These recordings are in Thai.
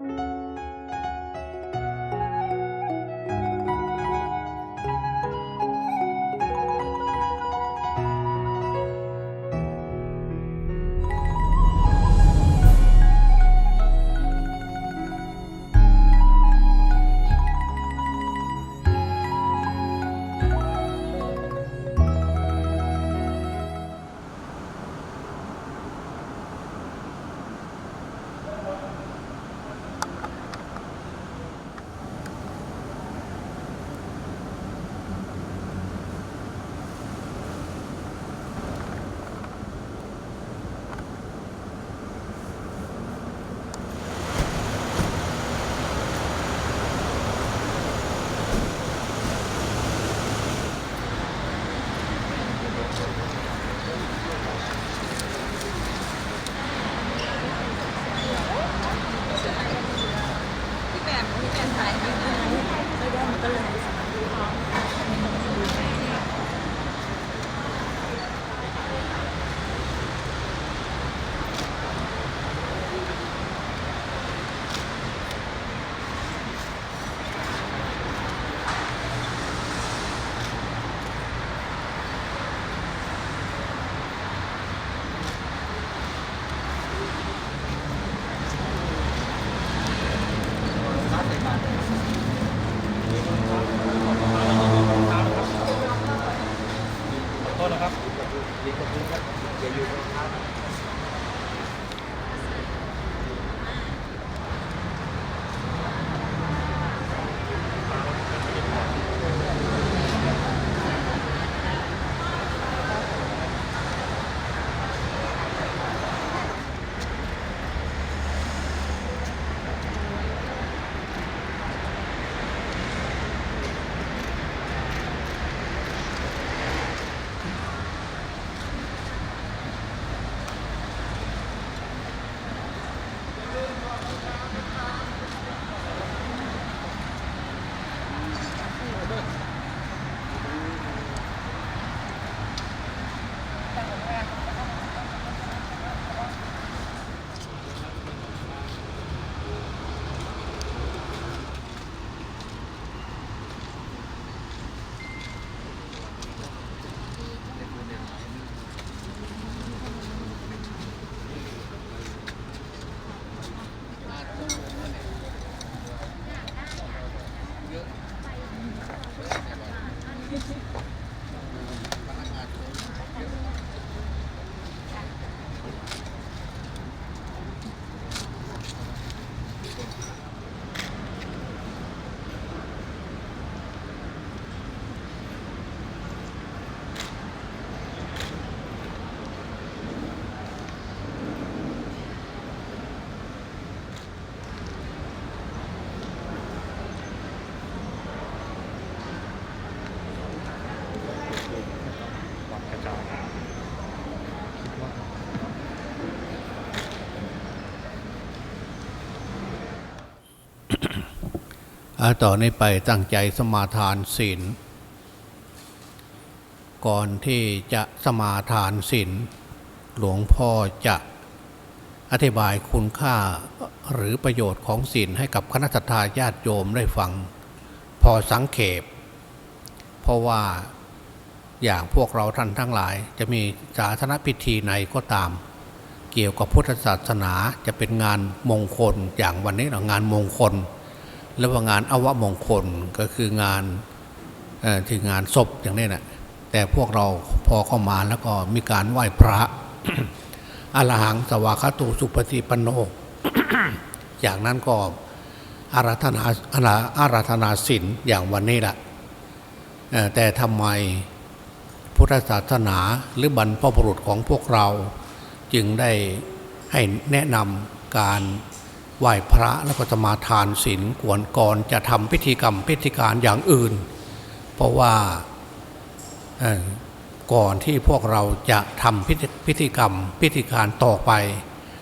พี่แอ่าต่ ต่อนนี้ไปตั้งใจสมาทานศีล ก่อนที่จะสมาทานศีล หลวงพ่อจะอธิบายคุณค่าหรือประโยชน์ของศีลให้กับคณะสัตยาญาติโยมได้ฟัง พอสังเขป เพราะว่าอย่างพวกเราท่านทั้งหลาย จะมีสาธารณพิธีไหนก็ตาม เกี่ยวกับพุทธศาสนาจะเป็นงานมงคลอย่างวันนี้เรางานมงคล แล้วว่างานอวมงคลก็คืองานที่งานศพอย่างนี้นะแต่พวกเราพอเข้ามาแล้วก็มีการไหว้พระอรหังสวากาตุสุปฏิปันโนอย่างนั้นก็อาราธนาอาราอราธนาศีลอย่างวันนี้แหละแต่ทำไมพุทธศาสนาหรือบรรพบุรุษของพวกเราจึงได้ให้แนะนำการ ไหว้พระแล้วก็สมาทานศีลก่อนก่อนจะทำพิธีกรรมพิธีการอย่างอื่น เพราะว่าก่อนที่พวกเราจะทำพิธีพิธีกรรมพิธีการต่อไป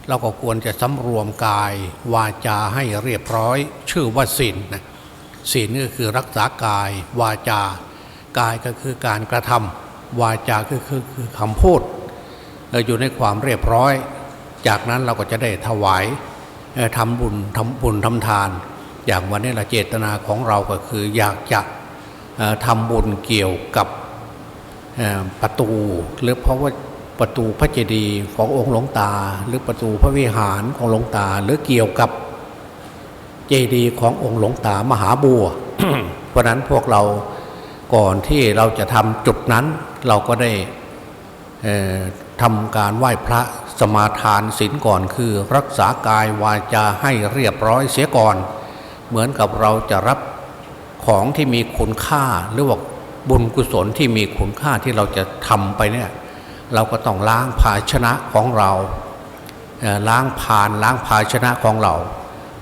เราก็ควรจะสำรวมกายวาจาให้เรียบร้อย ชื่อว่าศีลนะศีลก็คือรักษากาย วาจา กายก็คือการกระทำวาจาก็คือคือคำพูดเราอยู่ในความเรียบร้อย จากนั้นเราก็จะได้ถวาย ทำบุญทำบุญทำทาน อย่างวันนี้ละเจตนาของเราก็คืออยากจะเอ่อทำบุญเกี่ยวกับเอ่อประตู หรือเพราะว่าประตูพระเจดีย์ขององค์หลวงตา หรือประตูพระวิหารของหลวงตา หรือเกี่ยวกับเจดีย์ขององค์หลวงตามหาบัว เพราะฉะนั้นพวกเราก่อนที่เราจะทำจุดนั้นเราก็ได้เอ่อทำการไหว้พระ สมาทานศีลก่อนคือรักษากายวาจาให้เรียบร้อยเสียก่อน เหมือนกับเราจะรับของที่มีคุณค่าหรือว่าบุญกุศลที่มีคุณค่าที่เราจะทำไปเนี่ยเราก็ต้องล้างภาชนะของเราล้างพานล้างภาชนะของเรา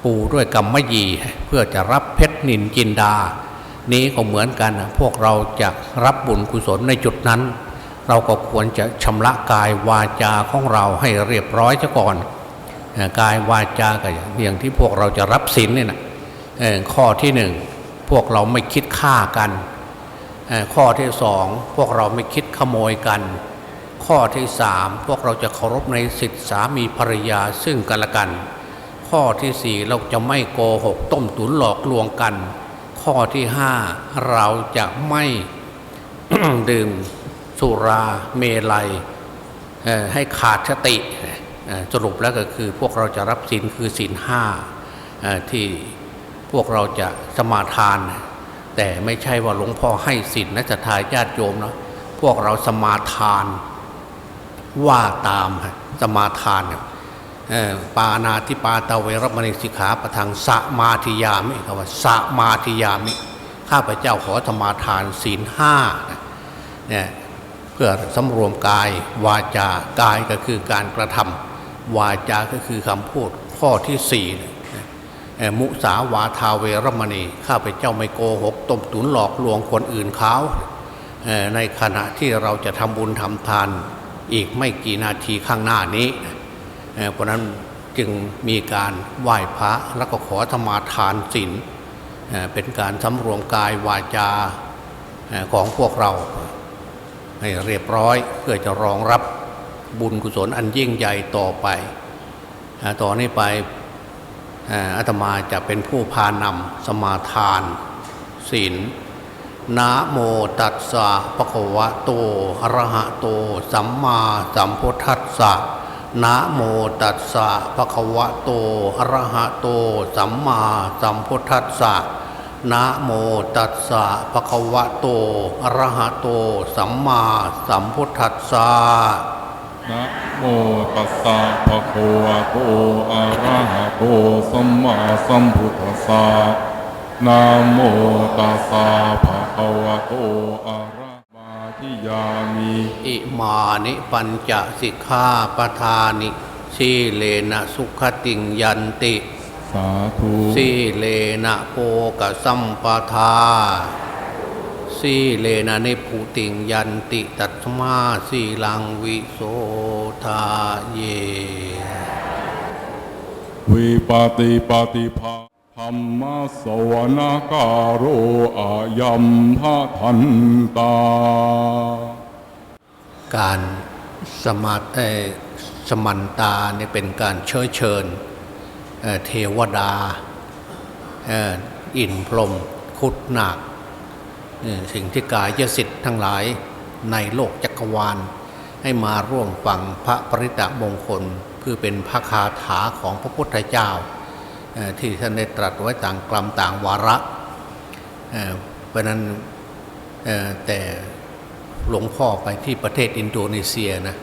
ปูด้วยกรรมยีเพื่อจะรับเพชรนินจินดา นี้ก็เหมือนกันพวกเราจะรับบุญกุศลในจุดนั้น เราก็ควรจะชำระกายวาจาของเราให้เรียบร้อยซะก่อนกายวาจาก็อย่างองที่พวกเราจะรับศีลเนี่ยนะข้อที่หนึ่งพวกเราไม่คิดฆ่ากัน ข้อที่สองพวกเราไม่คิดขโมยกัน ข้อที่สามพวกเราจะเคารพในสิทธิสามีภรรยาซึ่งกันและกัน ข้อที่สี่เราจะไม่โกหกต้มตุ๋นหลอกลวงกัน ข้อที่ห้าเราจะไม่ดื่ม สุราเมลัยให้ขาดสติสรุปแล้วก็คือพวกเราจะรับศีลคือศีลห้าที่พวกเราจะสมาทาน แต่ไม่ใช่ว่าหลวงพ่อให้ศีลนะจะทายญาติโยมนะพวกเราสมาทาน ว่าตามสมาทานปานาติปาตาเวรมณีสิกขาประทังสมาธิยามิคำว่าสมาธิยามิข้าพเจ้าขอธรรมาทานศีลห้าเนี่ย เพื่อสำรวมกายวาจากายก็คือการกระทำวาจาก็คือคำพูดข้อที่สี่มุสาวาทาเวรมณีข้าพเจ้าไม่โกหกต้มตุนหลอกลวงคนอื่นเขาในขณะที่เราจะทำบุญทำทานอีกไม่กี่นาทีข้างหน้านี้เพราะนั้นจึงมีการไหว้พระแล้วก็ขอธรรมาทานศีลเป็นการสำรวมกายวาจาของพวกเรา ให้เรียบร้อยเพื่อจะรองรับบุญกุศลอันยิ่งใหญ่ต่อไปเอ่อต่อนนี้ไปเอ่ออาตมาจะเป็นผู้พานำสมาทานศีลนะโมตัสสะปะคะวะโตอะระหะโต สัมมาสัมพุทธัสสะนะโมตัสสะปะคะวะโตอะระหะโต สัมมาสัมพุทธัสสะ นะโมตัสสะปะคะวะโตอะระหะโต สัมมาสัมพุทธัสสะนะโมตัสสะภะคะวะโตอะระหะโต สัมมาสัมพุทธัสสะนะโมตัสสะภะคะวะโตอะระมาธิยามิอิมานิปัญจสิกขาปทานิสีเลนะสุขติงยันติ สาธุสีเลนะโภกสัมปทาสีเลนะนิพุติงยันติตัตมาสีลังวิโสทาเย วิปติปฏิภาธรรมสวนาการโรอายัมภะทันตา การสมาเอ่อสมันตาเนี่ยเป็นการเชิญเชิญ เเทวดาอินพรหมคุดนาคสิ่งที่กายสิทธิ์ทั้งหลายในโลกจักรวาล ให้มาร่วมฟังพระปริตะมงคลเพื่อเป็นพระคาถาของพระพุทธเจ้า ที่ท่านได้ตรัสไว้ต่างกลัมต่างวาระเเพราะนั้นแต่หลวงพ่อไปที่ประเทศอินโดนีเซียนะ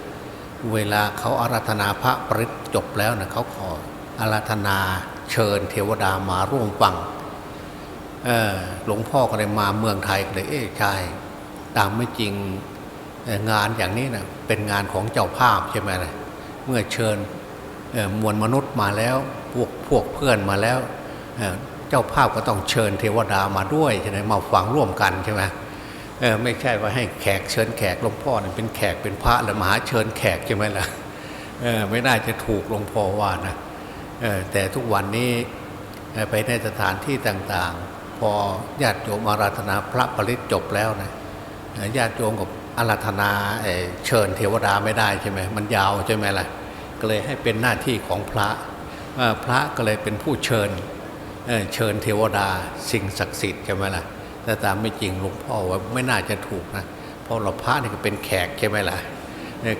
เวลาเขาอาราธนาพระปริตจบแล้วนะเขาขอ อาราธนาเชิญเทวดามาร่วมฟังหลวงพ่อก็เลยมาเมืองไทยก็เลยเอ๊ะใช่ตามไม่จริงงานอย่างนี้นะเป็นงานของเจ้าภาพใช่ไหมล่ะเมื่อเชิญมวลมนุษย์มาแล้วพวกพวกเพื่อนมาแล้วเจ้าภาพก็ต้องเชิญเทวดามาด้วยใช่ไหมมาฟังร่วมกันใช่ไหมไม่ใช่ว่าให้แขกเชิญแขกหลวงพ่อเนี่ยเป็นแขกเป็นพระแล้วมาหาเชิญแขกใช่ไหมล่ะไม่น่าจะถูกหลวงพ่อว่านะ แต่ทุกวันนี้ไปในสถานที่ต่างๆ พอญาติโยมอาราธนาพระปริตจบแล้วนะญาติโยมกับอาราธนาเชิญเทวดาไม่ได้ใช่ไหมมันยาวใช่ไหมล่ะก็เลยให้เป็นหน้าที่ของพระพระก็เลยเป็นผู้เชิญเชิญเทวดาสิ่งศักดิ์สิทธิ์ใช่ไหมล่ะแต่ตามไม่จริงหลวงพ่อว่าไม่น่าจะถูกนะเพราะเราพระนี่ก็เป็นแขกใช่ไหมล่ะ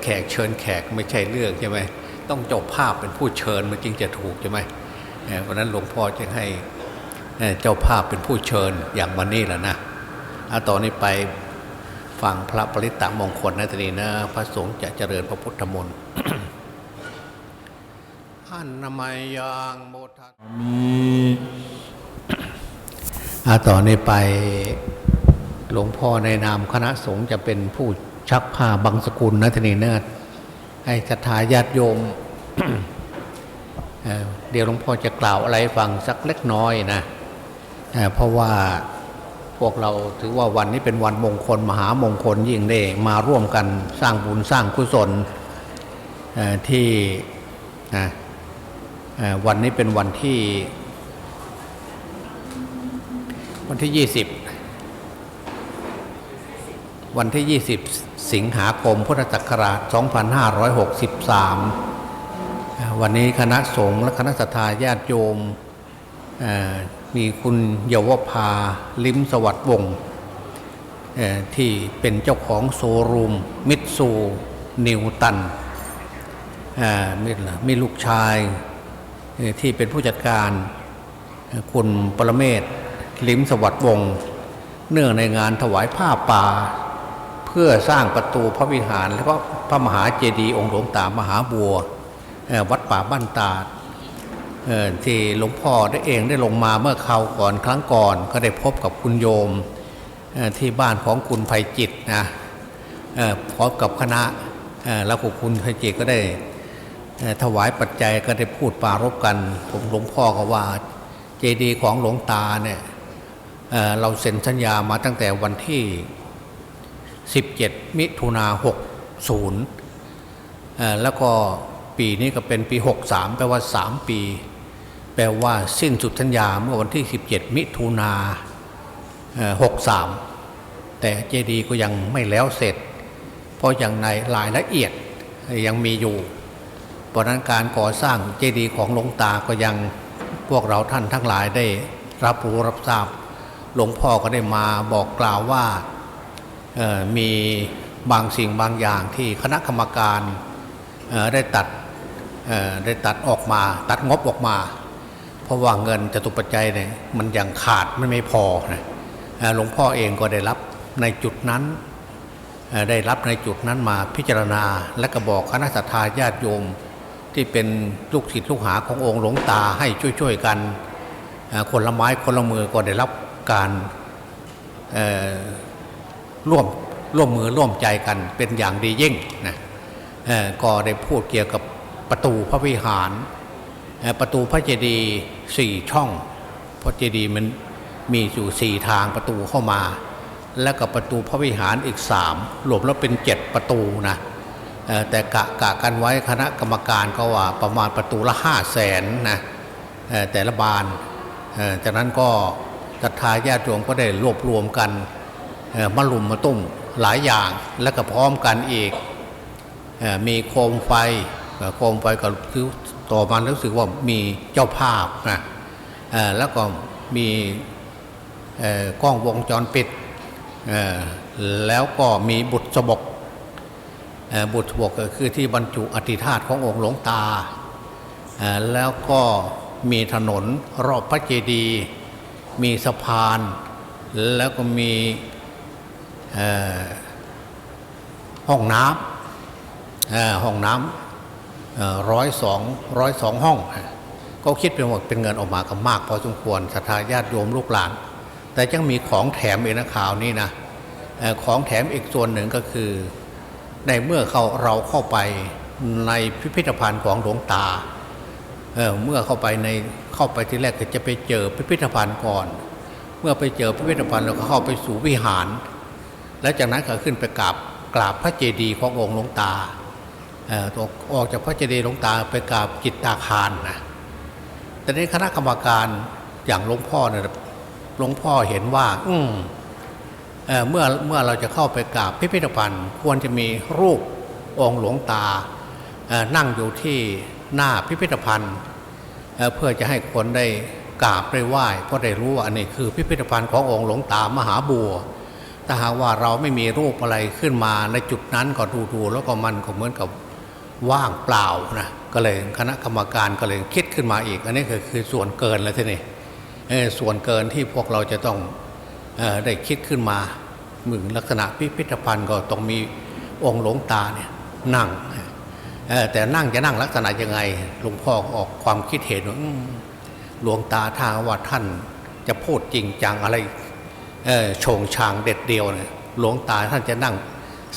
แขกเชิญแขกไม่ใช่เรื่องใช่ไหม ต้องเจ้าภาพเป็นผู้เชิญมันจึงจะถูกใช่ไหมเพราะฉะนั้นหลวงพ่อจึงให้เจ้าภาพเป็นผู้เชิญอย่างวันนี้แหละนะเอาตอนนี้ไปฟังพระปริตตมงคลนะทีนี้นะ พระสงฆ์จะเจริญพระพุทธมนต์อันนามัยยังโมทัสมีอาต่อนนี้ไปหลวงพ่อในนามคณะสงฆ์จะเป็นผู้ชักผ้าบังสกุลนะทีนี้นะ ให้ศรัทธาญาติโยมเเดี๋ยวหลวงพ่อจะกล่าวอะไรฟังสักเล็กน้อยนะเเพราะว่าพวกเราถือว่าวันนี้เป็นวันมงคลมหามงคลยิ่งได้มาร่วมกันสร้างบุญสร้างกุศลที่วันนี้เป็นวันที่ วันที่20 วันที่ 20 สิงหาคมพุทธศักราช 2563 วันนี้คณะสงฆ์และคณะสัตยาติโยมมีคุณเยาวภาลิมสวัสดิ์วงศ์ที่เป็นเจ้าของโซรูม มิตซูนิวตันมีมีลูกชายที่เป็นผู้จัดการคุณปรเมศลิมสวัสดิ์วงศ์เนื่องในงานถวายผ้าป่า พื่อสร้างประตูพระวิหาร และก็พระมหาเจดีย์องค์หลวงตามหาบัววัดป่าบ้านตาดที่หลวงพ่อได้เองได้ลงมาเมื่อคราวก่อนครั้งก่อน ก็ได้พบกับคุณโยมที่บ้านของคุณภัยจิตนะพร้อมกับคณะแล้วก็คุณภัยจิตก็ได้ถวายปัจจัยก็ได้พูดปรารบกันผมหลวงพ่อก็ว่าเจดีย์ของหลวงตาเนี่ยเราเซ็นสัญญามาตั้งแต่วันที่ 17 มิถุนา60เอ่อแล้วก็ปีนี้ก็เป็นปี 63 แปลว่า 3 ปี แปลว่าสิ้นสุดสัญญาเมื่อวันที่ 17 มิถุนาเอ่อ63แต่เจดีย์ก็ยังไม่แล้วเสร็จ เพราะอย่างในรายละเอียดยังมีอยู่เพราะนั้นการก่อสร้างเจดีย์ของหลวงตาก็ยังพวกเราท่านทั้งหลายได้รับรู้รับทราบ หลวงพ่อก็ได้มาบอกกล่าวว่า มีบางสิ่งบางอย่างที่คณะกรรมการได้ตัดได้ตัดออกมา ตัดงบออกมา เพราะว่าเงินจตุปัจจัยเนี่ยมันยังขาดมันไม่พอนะหลวงพ่อเองก็ได้รับในจุดนั้นได้รับในจุดนั้นมาพิจารณาและก็บอกคณะสัตยาญาติโยมที่เป็นลูกศิษย์ลูกหาขององค์หลวงตาให้ช่วยๆกันคนละไม้คนละมือก็ได้รับการ ร่วมร่วมมือร่วมใจกันเป็นอย่างดียิ่งนะก็ได้พูดเกี่ยวกับประตูพระวิหาร ประตูพระเจดีย์สี่ช่อง พระเจดีย์มันมีอยู่สี่ทางประตูเข้ามา แล้วก็ประตูพระวิหารอีกสามรวมแล้วเป็นเจ็ดประตูนะแต่กะกะกันไว้คณะกรรมการก็ว่าประมาณประตูละห้าแสนนะแต่ละบานจากนั้นก็ศรัทธาญาติโยมก็ได้รวบรวมกัน มาลุมมาตุ้มหลายอย่างแล้วก็พร้อมกันอีกเอ่อมีโคมไฟโคมไฟก็คือต่อมารู้สึกว่ามีเจ้าภาพนะเอ่อแล้วก็มีกล้องวงจรปิดแล้วก็มีบุตรสบกบุตรสบกก็คือที่บรรจุอธิธาตขององค์หลวงตา แล้วก็มีถนนรอบพระเจดีย์มีสะพาน แล้วก็มี ห้องน้ำห้องน้ำร้อยสองร้อยสองห้อง ก็คิดเป็นว่าเป็นเงินออกมาก็มากพอสมควรศรัทธาญาติโยมลูกหลาน แต่ยังมีของแถมอีกนะข่าวนี้นะออของแถมอีกส่วนหนึ่งก็คือ ในเมื่อเขาเราเข้าไปในพิพิธภัณฑ์ของหลวงตาเเมื่อเข้าไปในเข้าไปที่แรกก็จะไปเจอพิพิธภัณฑ์ก่อน เมื่อไปเจอพิพิธภัณฑ์เราก็เข้าไปสู่วิหาร แล้วจากนั้นก็ขึ้นไปกราบกราบพระเจดีย์ขององค์หลวงตาอออกออกจากพระเจดีย์หลวงตาไปกราบจิตตาคารนะแต่ในคณะกรรมการอย่างหลวงพ่อเนี่ยหลวงพ่อเห็นว่า อืมเเมื่อเมื่อเราจะเข้าไปกราบพิพิธภัณฑ์ควรจะมีรูปองค์หลวงตานั่งอยู่ที่หน้าพิพิธภัณฑ์เเพื่อจะให้คนได้กราบได้ไหว้เพราะได้รู้ว่าอันนี้คือพิพิธภัณฑ์ขององค์หลวงตามหาบัว ถ้าหากว่าเราไม่มีรูปอะไรขึ้นมาในจุดนั้นก็ดูๆแล้วก็มันก็เหมือนกับว่างเปล่านะก็เลยคณะกรรมการก็เลยคิดขึ้นมาอีก อันนี้ก็คือส่วนเกินแล้วทีนี้ส่วนเกินที่พวกเราจะต้องออได้คิดขึ้นมามึงลักษณะพิพิธภัณฑ์ก็ต้องมีองค์หลวงตาเนี่ยนั่งแต่นั่งจะนั่งลักษณะยังไงหลวงพ่อออกความคิดเห็นว่าหลวงตาถ้าว่าท่านจะพูดจริงจังอะไร โฉงชางเด็ดเดียวเนี่ยหลวงตาท่านจะนั่ง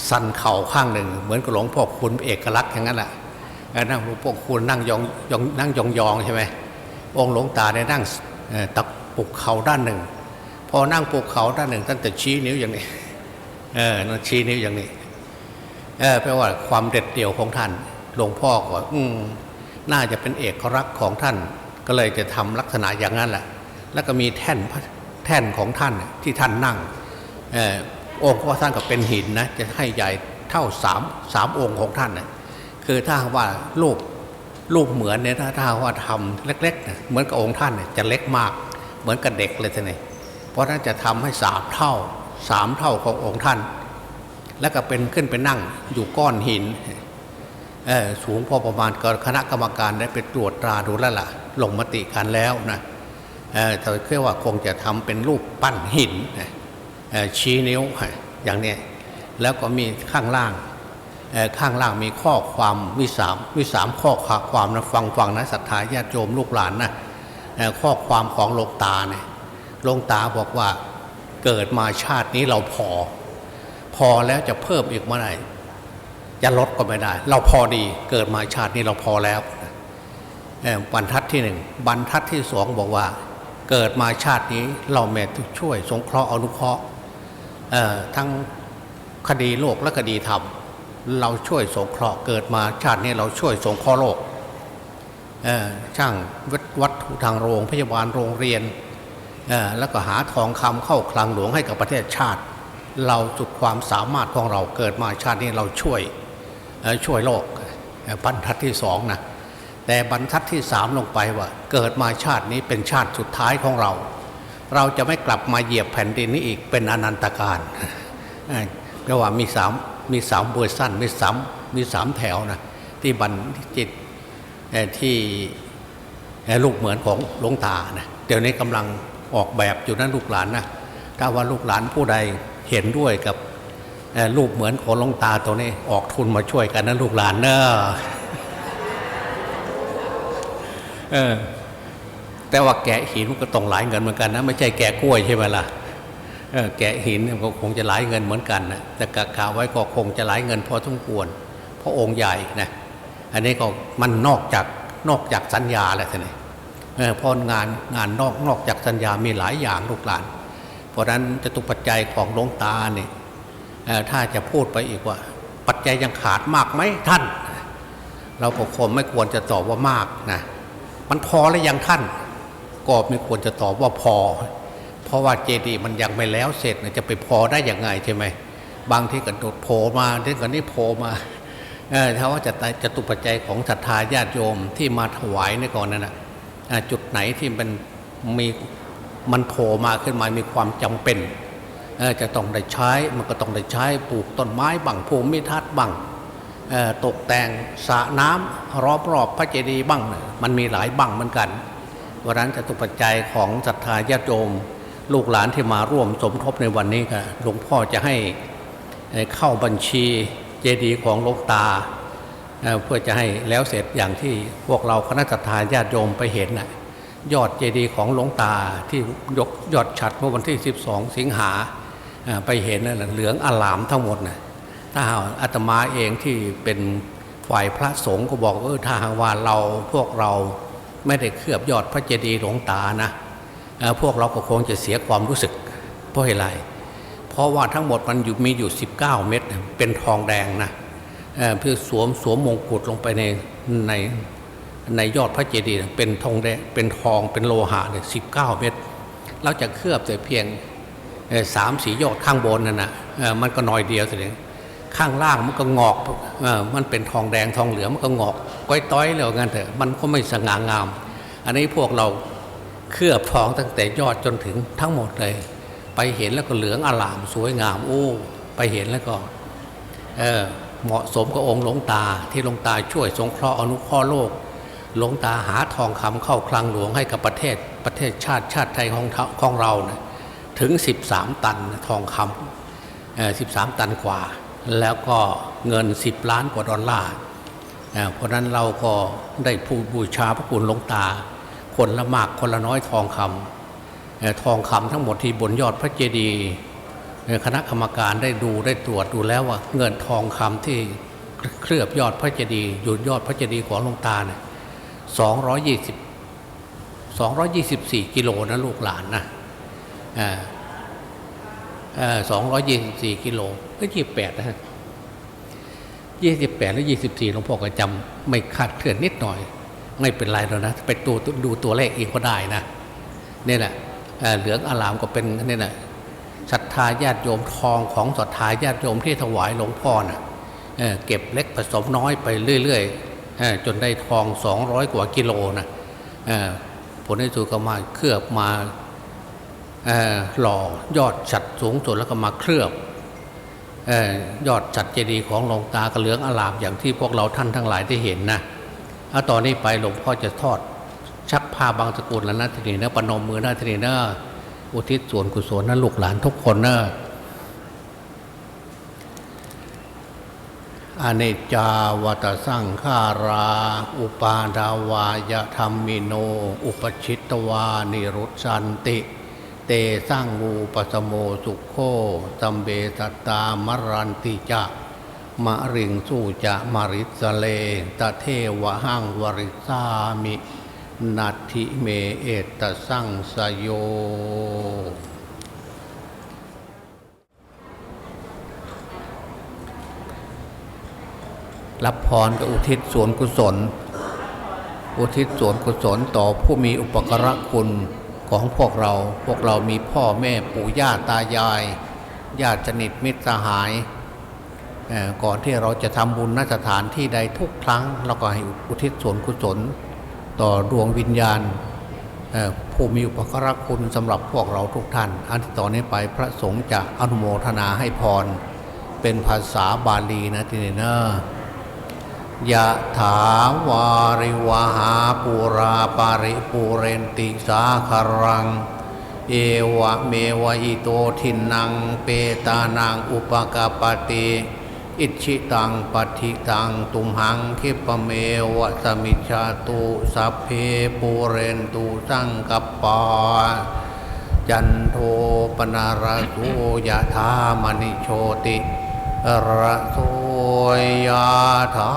สันเข่าข้างหนึ่ง เหมือนกับหลวงพ่อคุณเอกลักษณ์อย่างนั้นแหละนั่งหลวงพ่อคุณนั่งยองยองนั่งยองยองใช่ไหมองค์หลวงตาเนี่ยนั่งตักปุกเข่าด้านหนึ่ง พอนั่งปุกเข่าด้านหนึ่งท่านจะชี้นิ้วอย่างนี้เออนั่นชี้นิ้วอย่างนี้เออแปลว่าความเด็ดเดี่ยวของท่าน หลวงพ่อก็อืมน่าจะเป็นเอกลักษณ์ของท่าน ก็เลยจะทำลักษณะอย่างนั้นแหละแล้วก็มีแท่น แท่นของท่านที่ท่านนั่งองค์พระท่านก็เป็นหินนะจะให้ใหญ่เท่าสามสามองค์ของท่านนะคือถ้าว่ารูปรูปเหมือนเนี่ยถ้าถ้าว่าทำเล็กๆนะเหมือนกับองค์ท่านเนี่ยจะเล็กมาก เหมือนกับเด็กเลยทีนี้เพราะท่านจะทำให้สามเท่าสามเท่าขององค์ท่าน แล้วก็เป็นขึ้นไปนั่งอยู่ก้อนหินสูงพอประมาณกคณะกรรมการได้ไปตรวจตราดูแล้วล่ะ ลงมติกันแล้วนะ แต่เชื่อว่าคงจะทำเป็นรูปปั้นหินชี้นิ้วอย่างนี้แล้วก็มีข้างล่างข้างล่างมีข้อความมีสามมีสามข้อความนะฟังฟังนะศรัทธาญาติโยมลูกหลานนะข้อความของหลวงตาเนี่ยหลวงตาบอกว่าเกิดมาชาตินี้เราพอ พอแล้วจะเพิ่มอีกเมื่อไหร่จะลดก็ไม่ได้ เราพอดีเกิดมาชาตินี้เราพอแล้วบรรทัดที่หนึ่งบรรทัดที่สองบอกว่า เกิดมาชาตินี้เราแม่ช่วย สงเคราะห์อนุเคราะห์ทั้งคดีโลกและคดีธรรมเราช่วยสงเคราะห์เกิดมาชาตินี้เราช่วยสงเคราะห์โลกช่างวัตถุทางโรงพยาบาลโรงเรียนแล้วก็หาทองคำเข้าคลังหลวงให้กับประเทศชาติ เราสุดความสามารถของเราเกิดมาชาตินี้เราช่วยช่วยโลกเอ่อบรรทัดที่สองนะ แต่บรรทัดที่สามลงไปว่า เกิดมาชาตินี้เป็นชาติสุดท้ายของเรา เราจะไม่กลับมาเหยียบแผ่นดินนี้อีกเป็นอนันตการเอ่อแปลว่ามีสามมีสามเวอร์สั้นมีสามมีสามแถวนะที่บรรจิตที่ลูกเหมือนของหลวงตานะเดี๋ยวนี้กำลังออกแบบอยู่นั้นลูกหลานนะถ้าว่าลูกหลานผู้ใดเห็นด้วยกับเอ่อรูปเหมือนของหลวงตาตัวนี้ออกทุนมาช่วยกันนะลูกหลานเนอะ เออ แต่ว่าแกะหินมันก็ต้องหลายเงินเหมือนกันนะไม่ใช่แกะกล้วยใช่ไหมล่ะเออแกะหินก็คงจะหลายเงินเหมือนกันนะแต่กะกาไว้ก็คงจะหลายเงินพอสมควรเพราะองค์ใหญ่นะอันนี้ก็มันนอกจากนอกจากสัญญาแหละท่านนี่เออเพราะงานงานนอกนอกจากสัญญามีหลายอย่างลูกหลาน เพราะฉะนั้นจะตุปัจจัยของหลวงตาเนี่ยถ้าจะพูดไปอีกว่า ปัจจัยยังขาดมากไหมท่าน เราก็คงไม่ควรจะตอบว่ามากนะ มันพอแล้วยังท่านก็ไม่ควรจะตอบว่าพอ เพราะว่าเจดีย์มันยังไม่แล้วเสร็จจะไปพอได้ยังไงใช่ไหมบางที่กระโดดโผล่มาเดี๋ยวกันนี้โผล่มาเออถ้าว่าจะจะตุปัจจัยของศรัทธาญาติโยมที่มาถวายในก่อนนั้นนะจุดไหนที่มันมีมันโผล่มาขึ้นมามีความจำเป็นจะต้องได้ใช้มันก็ต้องได้ใช้ปลูกต้นไม้บังภูมิทัศน์บัง ตกแต่งสระน้ำรอบรอบๆพระเจดีย์บังมันมีหลายบังเหมือนกันวันนั้นจะตุปัจจัยของศรัทธาญาติโยมลูกหลานที่มาร่วมสมทบในวันนี้ก็หลวงพ่อจะให้เข้าบัญชีเจดีย์ของหลวงตา เพื่อจะให้แล้วเสร็จอย่างที่พวกเราคณะศรัทธาญาติโยมไปเห็นน่ะยอดเจดีย์ของหลวงตาที่ยกยอดฉัดเมื่อวันที่ 12 สิงหาอ่าไปเห็นนั่นนะเหลืองอลามทั้งหมดนะ ถ้าหากอาตมาเองที่เป็นฝ่ายพระสงฆ์ก็บอกว่าเออถ้าหากว่าเราพวกเราไม่ได้เคลือบยอดพระเจดีย์หลวงตานะพวกเราก็คงจะเสียความรู้สึกเพราะอะไร เพราะว่าทั้งหมดมันอยู่มีอยู่ 19 เม็ดเป็นทองแดงนะเพื่อสวมสวมมงกุฎลงไปในในในยอดพระเจดีย์เป็นทองแดงเป็นทองเป็นโลหะเนี่ยสิบเก้าเม็ดเราจะเคลือบแต่เพียงสามสียอดข้างบนนั่นนะมันก็น้อยเดียวเสีย ข้างล่างมันก็งอกเออมันเป็นทองแดงทองเหลืองมันก็งอกก้อยต้อยแล้วกันเถอะมันก็ไม่สง่างาม อันนี้พวกเราเคลือบทองตั้งแต่ยอดจนถึงทั้งหมดเลย ไปเห็นแล้วก็เหลืองอลามสวยงามโอ้ไปเห็นแล้วก็เออเหมาะสมกับองค์หลวงตาที่หลวงตาช่วยสงเคราะห์อนุเคราะห์โลกหลวงตาหาทองคำเข้าคลังหลวงให้กับประเทศประเทศชาติชาติไทยของเราของเรานะถึง 13 ตันทองคำเออ13ตันกว่า แล้วก็เงิน 10 ล้านกว่าดอลลาร์เพราะนั้นเราก็ได้ผู้บูชาพระคุณหลวงตา คนละมากคนละน้อยทองคำทองคำทั้งหมดที่บนยอดพระเจดีย์คณะกรรมการได้ดูได้ตรวจดูแล้วว่าเงินทองคำที่เคลือบยอดพระเจดีย์ยู่ยอดพระเจดีย์ของหลวงตาเนี่ยสองร้อยยี่สิบสองร้อยยี่สิบสี่กิโลนะลูกหลานนะ สองร้อยยี่สิบสี่กิโลก็ยี่สิบแปดนะยี่สิบแปดและยี่สิบสี่หลวงพ่อก็จำไม่คาดเคลื่อนนิดหน่อย ไม่เป็นไรแล้วนะ ไปดูดูตัวเลขเองก็ได้นะนี่แหละเหลืองอารามก็เป็นนี่แหละศรัทธาญาติโยมทองของศรัทธาญาติโยมที่ถวายหลวงพ่อน่ะเเก็บเล็กผสมน้อยไปเรื่อยๆจนได้ทอง 200 กว่ากิโลนะผลที่สุดก็มาเคลือบมา หล่อยอดฉัดสูงสุดแล้วก็มาเคลือบออยอดฉัดเจดีย์ของหลวงตากระเหลืองอารามอย่างที่พวกเราท่านทั้งหลายได้เห็นนะเอาตอนนี้ไปหลวงพ่อจะทอด ชักผ้าบางสกุลแล้วนะทีนี้นะปนมมือนะทีนี้นะอุทิศส่วนกุศลนะลูกหลานทุกคนนะอเนจาวตสังขารา อุปาดาวายธรรมิโน อุปชิตวานิรุตสันติ เตสร้างงูปสมโมสุขโคตัมเบตตามรันติจะมะริงสู้จะมาริสเลตะเทวะหังวริสามินัตถิเมเอตสังสโย รับพรกับอุทิศส่วนกุศล อุทิศส่วนกุศลต่อผู้มีอุปกระคุณ ของพวกเรา พวกเรามีพ่อแม่ปู่ย่าตายาย ญาติสนิทมิตรสหาย ก่อนที่เราจะทำบุญนสถานที่ใดทุกครั้ง เราก็ให้อุทิศส่วนกุศล ต่อดวงวิญญาณผู้มีอุปการะคุณสำหรับพวกเราทุกท่าน อันที่ต่อนนี้ไปพระสงฆ์จะอนุโมทนาให้พร เป็นภาษาบาลีนะทีนี้นะ ยะถาวาริวหาปูราปาริปูเรนติสาคารัง เอวะเมวะอิโตทินังเปตานังอุปกาปติอิชิตังปฏิตังตุมหังคิปเมวะสมิชาตุสัพเพปูเรนตุสังกปปาจันโทปนารโสยะธามณิโชติ ระโสยะธา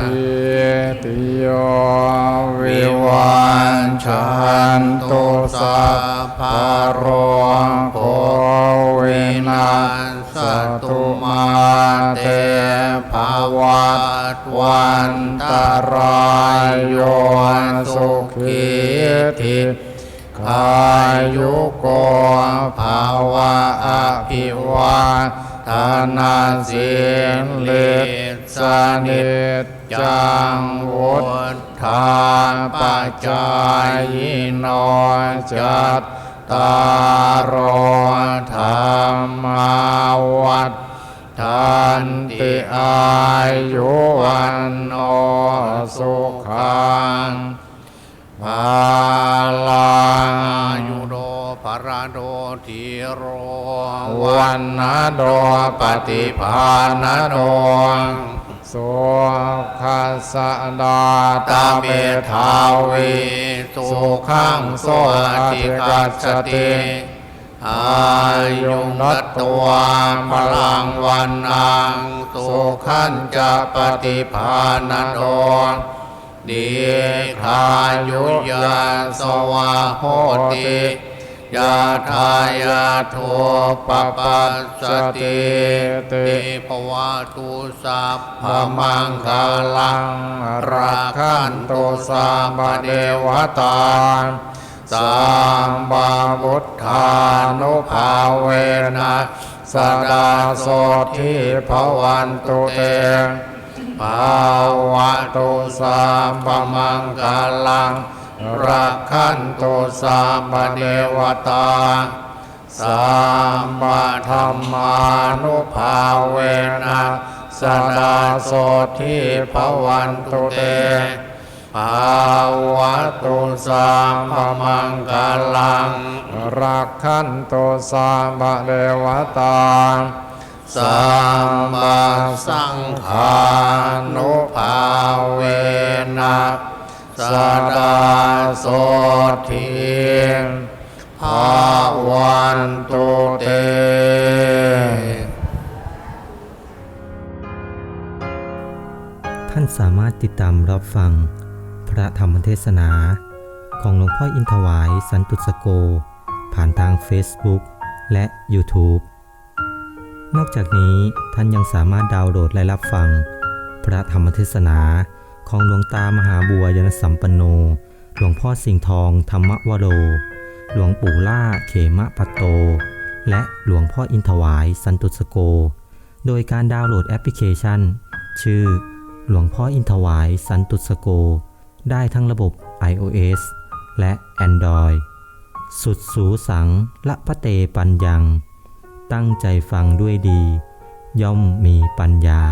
ปิติโยวิวันชันตุสัพพโรโควินาสตุมาเตภวัตวันตรายโยสุขีติขายุโกภาวะอภิวา นาสิลิสนิจจังวุฒาปัจจายโนจัตตารธรรมาวัฏทันติอายุวันโนสุขังภาลังยุโดภ ราโดทีโรวันนะโดปฏิภาณโดสุขัสสะดาตาเมทาวีสุขังโสติกัสสติอายุนัตตวพลังวันนังสุขันจะปฏิภาณโดดีทายุยาสวาโหติ ยาทายาโทปปัสสติติภวะตุสัพพมังคลังรักขันโตสัมเดวตาสัมบาบุทธานุภาเวนะสดาโสทิภวันตุเตภาวะตุสัมปมังกาลัง รักขันตุสามเดวตา สามมาธรรมานุภาเวนะสดาโสทิภวันตุเตภาวะตุสามพมังกาลัง รักขันตุสามเดวตาสัมมาสังฆานุภาเวนะ สดาโสทิภาวันตุเตท่านสามารถติดตามรับฟัง พระธรรมเทศนา ของหลวงพ่ออินทวายสันตุสโก ผ่านทาง Facebook และ YouTube นอกจากนี้ท่านยังสามารถดาวน์โหลดและรับฟัง พระธรรมเทศนา ของหลวงตามหาบัวยนสัมปันโน หลวงพ่อสิงห์ทองธรรมวโร หลวงปู่ล่าเขมะปัตโต และหลวงพ่ออินทวายสันตุสโก โดยการดาวน์โหลดแอปพลิเคชัน ชื่อ หลวงพ่ออินทวายสันตุสโก ได้ทั้งระบบ iOS และ Android สุดสูสังละพะเตปัญญัง ตั้งใจฟังด้วยดี ย่อมมีปัญญา